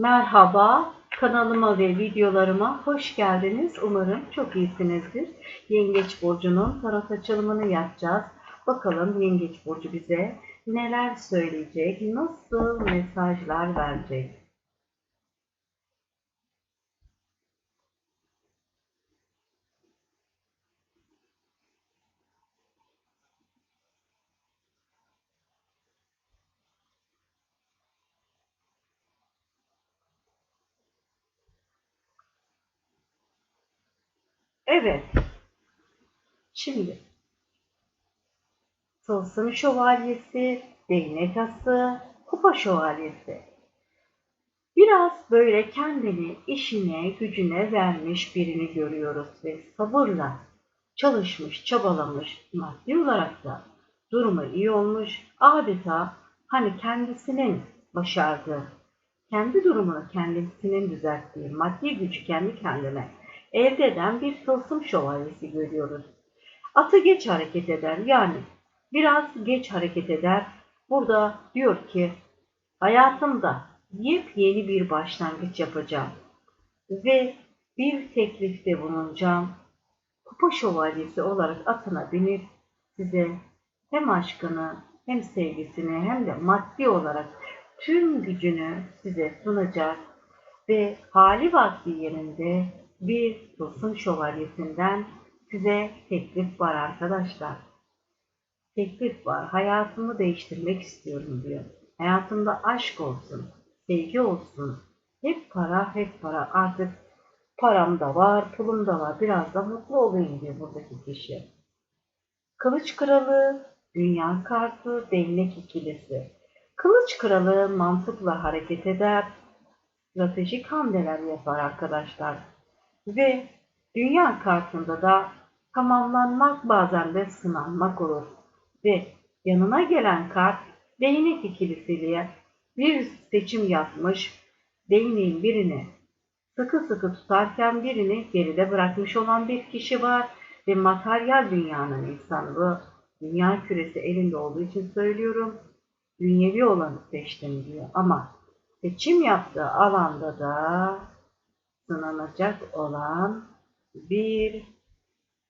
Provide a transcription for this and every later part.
Merhaba, kanalıma ve videolarıma hoş geldiniz. Umarım çok iyisinizdir. Yengeç Burcu'nun tarot açılımını yapacağız. Bakalım Yengeç Burcu bize neler söyleyecek, nasıl mesajlar verecek. Evet. Şimdi Tılsım Şövalyesi, Değnek Ası, Kupa Şövalyesi. Biraz böyle kendini işine, gücüne vermiş birini görüyoruz ve sabırla çalışmış, çabalamış, maddi olarak da durumu iyi olmuş. Adeta hani kendisinin başardığı, kendi durumunu kendisinin düzelttiği, maddi gücü kendi kendine elde eden bir tılsım şövalyesi görüyoruz. Atı geç hareket eder yani biraz geç hareket eder. Burada diyor ki hayatımda yepyeni bir başlangıç yapacağım ve bir teklifte bulunacağım. Kupa şövalyesi olarak atına binip size hem aşkını hem sevgisini hem de maddi olarak tüm gücünü size sunacak ve hali vakti yerinde bir tılsım şövalyesinden size teklif var arkadaşlar. Teklif var. Hayatımı değiştirmek istiyorum diyor. Hayatımda aşk olsun, sevgi olsun. Hep para, hep para. Artık param da var, pulum da var. Biraz da mutlu olayım diyor buradaki kişi. Kılıç kralı, dünya kartı, değnek ikilisi. Kılıç kralı mantıkla hareket eder, stratejik hamleler yapar arkadaşlar. Ve dünya kartında da tamamlanmak bazen de sınanmak olur. Ve yanına gelen kart değnek ikilisiyle bir seçim yapmış, değneğin birini sıkı sıkı tutarken birini geride bırakmış olan bir kişi var ve materyal dünyanın insanı bu dünya küresi elinde olduğu için söylüyorum. Dünyevi olanı seçtim diyor ama seçim yaptığı alanda da sınanacak olan bir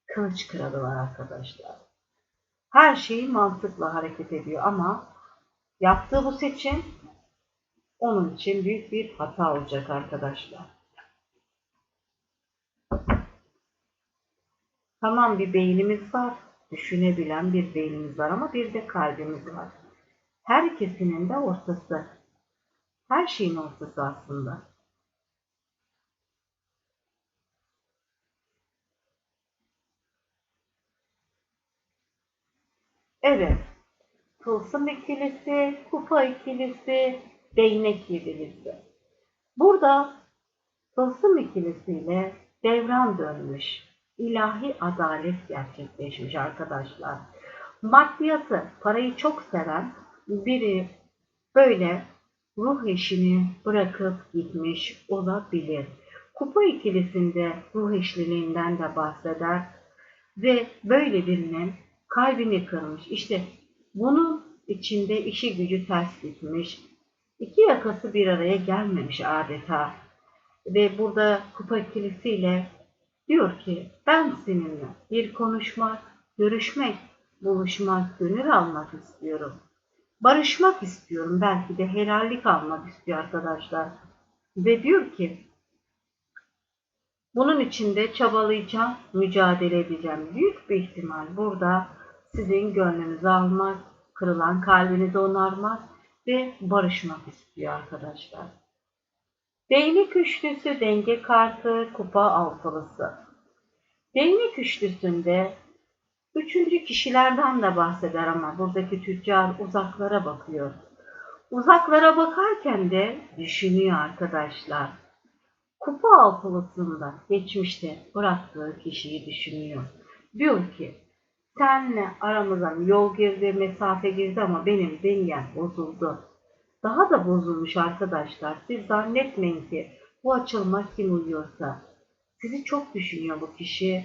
kılıç kralı var arkadaşlar. Her şeyi mantıkla hareket ediyor ama yaptığı bu seçim onun için büyük bir hata olacak arkadaşlar. Tamam bir beynimiz var, düşünebilen bir beynimiz var ama bir de kalbimiz var. Her ikisinin de ortası. Her şeyin ortası aslında. Evet. Tılsım ikilisi, kupa ikilisi, değnek ikilisi. Burada tılsım ikilisiyle devran dönmüş. ilahi adalet gerçekleşmiş arkadaşlar. Maddiyatı, parayı çok seven biri böyle ruh eşini bırakıp gitmiş olabilir. Kupa ikilisinde ruh eşliliğinden de bahseder ve böyle birinin kalbini kırmış. İşte bunun içinde işi gücü ters gitmiş. İki yakası bir araya gelmemiş adeta. Ve burada kupa ikilisiyle diyor ki ben seninle bir konuşmak, görüşmek, buluşmak, gönül almak istiyorum. Barışmak istiyorum. Belki de helallik almak istiyor arkadaşlar. Ve diyor ki bunun için de çabalayacağım, mücadele edeceğim. Büyük bir ihtimal burada sizin gönlünüzü almak, kırılan kalbinizi onarmak ve barışmak istiyor arkadaşlar. Değnek üçlüsü denge kartı kupa altılısı. Değnek üçlüsünde üçüncü kişilerden de bahseder ama buradaki tüccar uzaklara bakıyor. Uzaklara bakarken de düşünüyor arkadaşlar. Kupa altılısında geçmişte bıraktığı kişiyi düşünüyor. Diyor ki Senle aramıza yol girdi, mesafe girdi ama benim dengem bozuldu. Daha da bozulmuş arkadaşlar. Siz zannetmeyin ki bu açılma kim uyuyorsa. Sizi çok düşünüyor bu kişi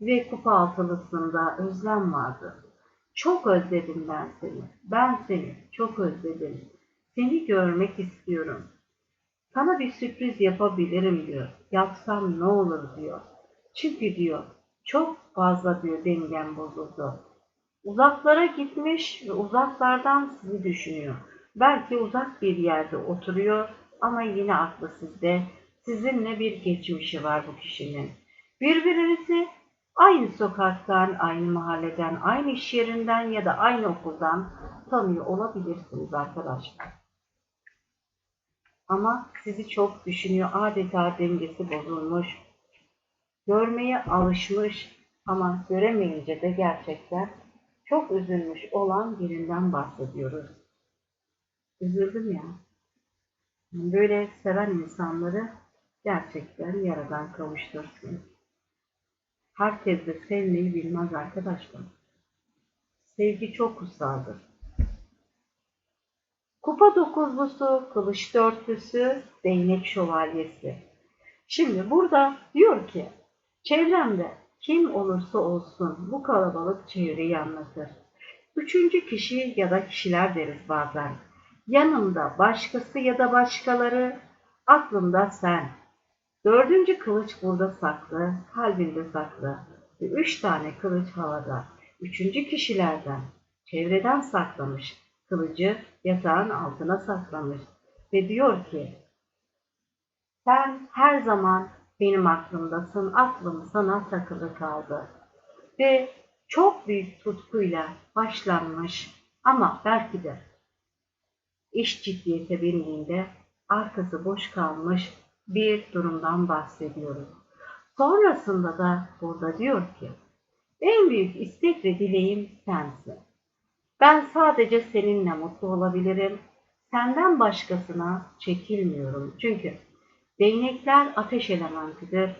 ve kupa altılısında özlem vardı. Çok özledim ben seni. Ben seni çok özledim. Seni görmek istiyorum. Sana bir sürpriz yapabilirim diyor. Yapsam ne olur diyor. Çünkü diyor çok fazla diyor dengem bozuldu. Uzaklara gitmiş ve uzaklardan sizi düşünüyor. Belki uzak bir yerde oturuyor ama yine aklı sizde. Sizinle bir geçmişi var bu kişinin. Birbirinizi aynı sokaktan, aynı mahalleden, aynı iş yerinden ya da aynı okuldan tanıyor olabilirsiniz arkadaşlar. Ama sizi çok düşünüyor. Adeta dengesi bozulmuş. Görmeye alışmış ama göremeyince de gerçekten çok üzülmüş olan birinden bahsediyoruz. Üzüldüm ya. Böyle seven insanları gerçekten yaradan kavuştursun. Herkes de sevmeyi bilmez arkadaşlar. Sevgi çok kutsaldır. Kupa dokuzlusu, kılıç dörtlüsü, değnek şövalyesi. Şimdi burada diyor ki, çevremde kim olursa olsun bu kalabalık çevreyi anlatır. Üçüncü kişi ya da kişiler deriz bazen. Yanımda başkası ya da başkaları, aklımda sen. Dördüncü kılıç burada saklı, kalbinde saklı. Ve üç tane kılıç havada. Üçüncü kişilerden, çevreden saklamış. Kılıcı yatağın altına saklamış. Ve diyor ki, sen her zaman benim aklımdasın, aklım sana takılı kaldı. Ve çok büyük tutkuyla başlanmış ama belki de iş ciddiyete bindiğinde arkası boş kalmış bir durumdan bahsediyoruz. Sonrasında da burada diyor ki, en büyük istek ve dileğim sensin. Ben sadece seninle mutlu olabilirim. Senden başkasına çekilmiyorum. Çünkü değnekler ateş elementidir.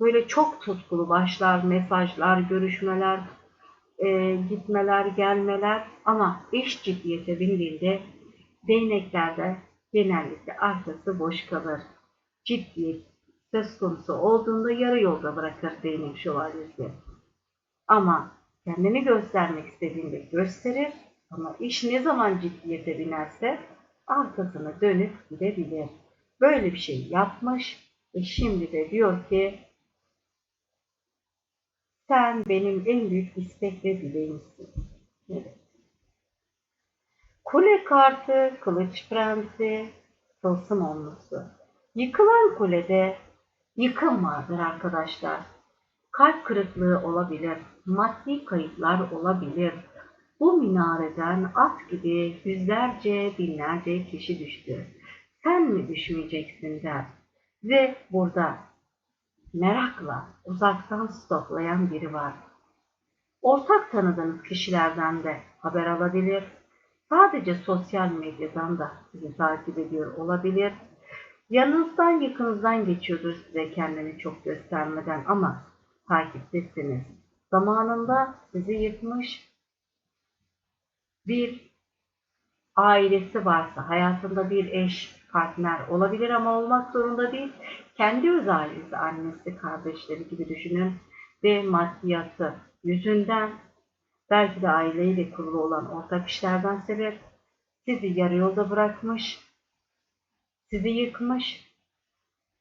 Böyle çok tutkulu başlar, mesajlar, görüşmeler, e, gitmeler, gelmeler ama iş ciddiyete bindiğinde değneklerde genellikle arkası boş kalır. Ciddiyet söz konusu olduğunda yarı yolda bırakır değnek şövalyesi. Ama kendini göstermek istediğinde gösterir ama iş ne zaman ciddiyete binerse arkasını dönüp gidebilir. Böyle bir şey yapmış ve şimdi de diyor ki sen benim en büyük istek ve dileğimsin. Kule kartı, kılıç prensi, tılsım onlusu. Yıkılan kulede yıkım vardır arkadaşlar. Kalp kırıklığı olabilir, maddi kayıplar olabilir. Bu minareden at gibi yüzlerce, binlerce kişi düştü. Sen mi düşmeyeceksin der. Ve burada merakla uzaktan stoklayan biri var. Ortak tanıdığınız kişilerden de haber alabilir. Sadece sosyal medyadan da sizi takip ediyor olabilir. Yanınızdan yakınızdan geçiyordur size kendini çok göstermeden ama takiptesiniz. Zamanında sizi yıkmış bir ailesi varsa, hayatında bir eş, partner olabilir ama olmak zorunda değil. Kendi öz annesi, kardeşleri gibi düşünün. Ve maddiyatı yüzünden belki de aileyle kurulu olan ortak işlerden sebep. Sizi yarı yolda bırakmış, sizi yıkmış,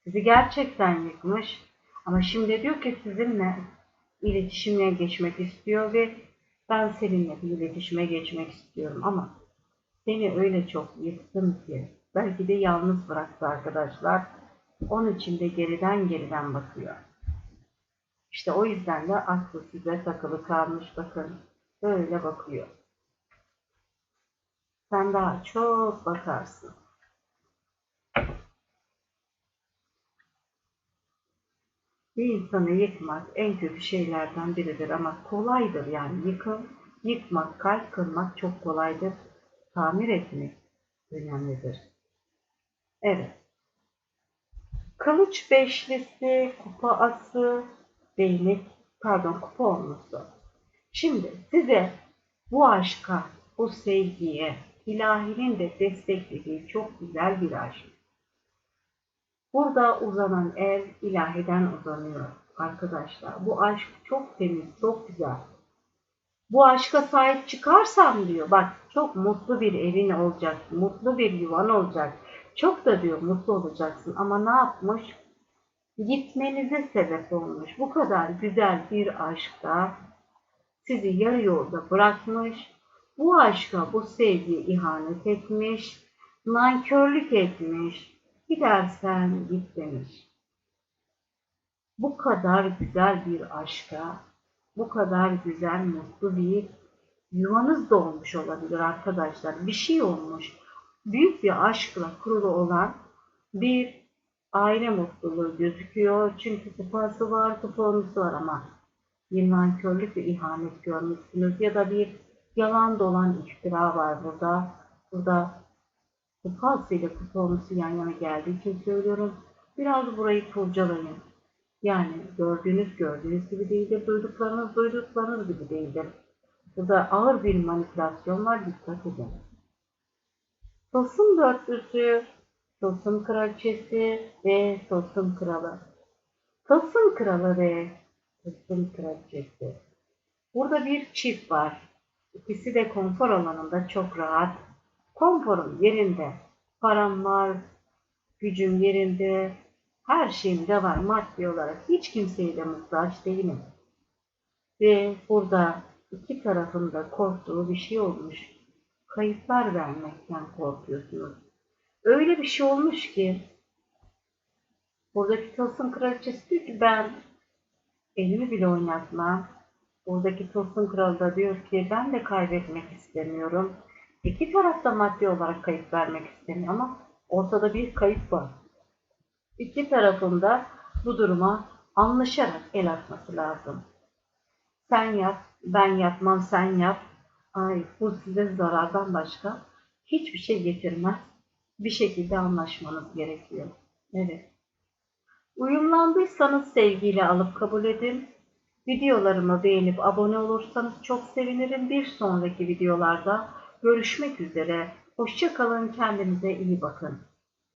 sizi gerçekten yıkmış. Ama şimdi diyor ki sizinle iletişimle geçmek istiyor ve ben seninle bir iletişime geçmek istiyorum ama seni öyle çok yıktım ki belki de yalnız bıraktı arkadaşlar. Onun için de geriden geriden bakıyor. İşte o yüzden de aklı size takılı kalmış bakın. Böyle bakıyor. Sen daha çok bakarsın. Bir insanı yıkmak en kötü şeylerden biridir ama kolaydır yani yıkım, yıkmak, kalp kırmak çok kolaydır. Tamir etmek önemlidir. Evet. Kılıç beşlisi, kupa ası, değnek, pardon kupa onlusu. Şimdi size bu aşka, bu sevgiye, ilahinin de desteklediği çok güzel bir aşk. Burada uzanan el ilahiden uzanıyor arkadaşlar. Bu aşk çok temiz, çok güzel. Bu aşka sahip çıkarsam diyor, bak çok mutlu bir evin olacak, mutlu bir yuvan olacak. Çok da diyor mutlu olacaksın ama ne yapmış? Gitmenize sebep olmuş. Bu kadar güzel bir aşkta sizi yarı yolda bırakmış. Bu aşka, bu sevgiye ihanet etmiş. Nankörlük etmiş. Gidersen git demiş. Bu kadar güzel bir aşka, bu kadar güzel, mutlu bir yuvanız da olmuş olabilir arkadaşlar. Bir şey olmuş. Büyük bir aşkla kurulu olan bir aile mutluluğu gözüküyor. Çünkü kupası var, kupanız var ama bir nankörlük ve ihanet görmüşsünüz ya da bir yalan dolan iftira var burada. Burada kupası ile kuponusu yan yana geldiği için söylüyorum. Biraz burayı kurcalayın. Yani gördüğünüz gördüğünüz gibi değildir, duyduklarınız duyduklarınız gibi değildir. Burada ağır bir manipülasyon var, dikkat edin. Tılsım dörtlüsü, tılsım kraliçesi ve tılsım kralı. Tılsım kralı ve tılsım kraliçesi. Burada bir çift var. İkisi de konfor alanında çok rahat. Konforum yerinde. Param var, gücüm yerinde, her şeyim de var maddi olarak. Hiç kimseye de muhtaç değilim. Ve burada iki tarafın da korktuğu bir şey olmuş. Kayıplar vermekten korkuyorsunuz. Öyle bir şey olmuş ki buradaki tılsım kraliçesi diyor ki ben elimi bile oynatmam. Buradaki tılsım kralı da diyor ki ben de kaybetmek istemiyorum. İki taraf da maddi olarak kayıp vermek istemiyor ama ortada bir kayıp var. İki tarafında bu duruma anlaşarak el atması lazım. Sen yap, ben yapmam, sen yap. Ay bu size zarardan başka hiçbir şey getirmez. Bir şekilde anlaşmanız gerekiyor. Evet. Uyumlandıysanız sevgiyle alıp kabul edin. Videolarımı beğenip abone olursanız çok sevinirim. Bir sonraki videolarda görüşmek üzere. Hoşçakalın, kendinize iyi bakın.